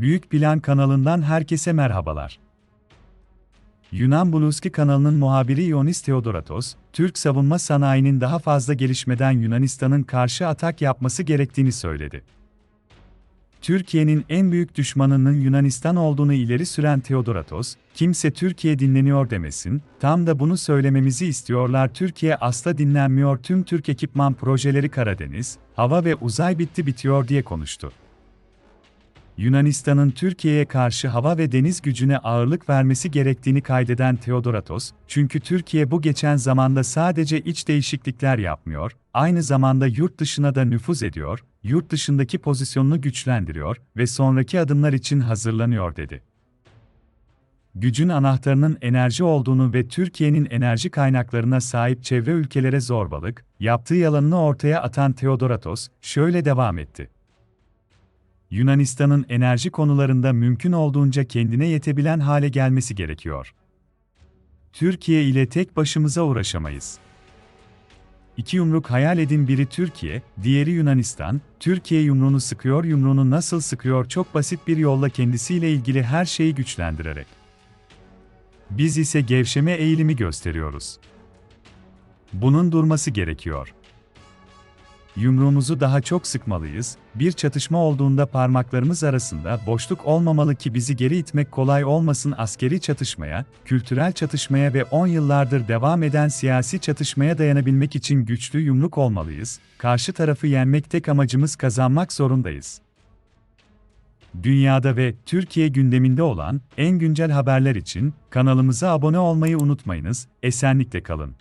Büyük Plan kanalından herkese merhabalar. Yunan Buluski kanalının muhabiri Ionis Theodoratos, Türk savunma sanayinin daha fazla gelişmeden Yunanistan'ın karşı atak yapması gerektiğini söyledi. Türkiye'nin en büyük düşmanının Yunanistan olduğunu ileri süren Theodoratos, kimse Türkiye dinleniyor demesin, tam da bunu söylememizi istiyorlar Türkiye asla dinlenmiyor tüm Türk ekipman projeleri Karadeniz, hava ve uzay bitti bitiyor diye konuştu. Yunanistan'ın Türkiye'ye karşı hava ve deniz gücüne ağırlık vermesi gerektiğini kaydeden Theodoratos, çünkü Türkiye bu geçen zamanda sadece iç değişiklikler yapmıyor, aynı zamanda yurt dışına da nüfuz ediyor, yurt dışındaki pozisyonunu güçlendiriyor ve sonraki adımlar için hazırlanıyor dedi. Gücün anahtarının enerji olduğunu ve Türkiye'nin enerji kaynaklarına sahip çevre ülkelere zorbalık, yaptığı yalanını ortaya atan Theodoratos, şöyle devam etti. Yunanistan'ın enerji konularında mümkün olduğunca kendine yetebilen hale gelmesi gerekiyor. Türkiye ile tek başımıza uğraşamayız. İki yumruk hayal edin biri Türkiye, diğeri Yunanistan. Türkiye yumruğunu sıkıyor, yumruğunu nasıl sıkıyor çok basit bir yolla kendisiyle ilgili her şeyi güçlendirerek. Biz ise gevşeme eğilimi gösteriyoruz. Bunun durması gerekiyor. Yumruğumuzu daha çok sıkmalıyız, bir çatışma olduğunda parmaklarımız arasında boşluk olmamalı ki bizi geri itmek kolay olmasın askeri çatışmaya, kültürel çatışmaya ve 10 yıllardır devam eden siyasi çatışmaya dayanabilmek için güçlü yumruk olmalıyız, karşı tarafı yenmek tek amacımız kazanmak zorundayız. Dünyada ve Türkiye gündeminde olan en güncel haberler için kanalımıza abone olmayı unutmayınız, esenlikle kalın.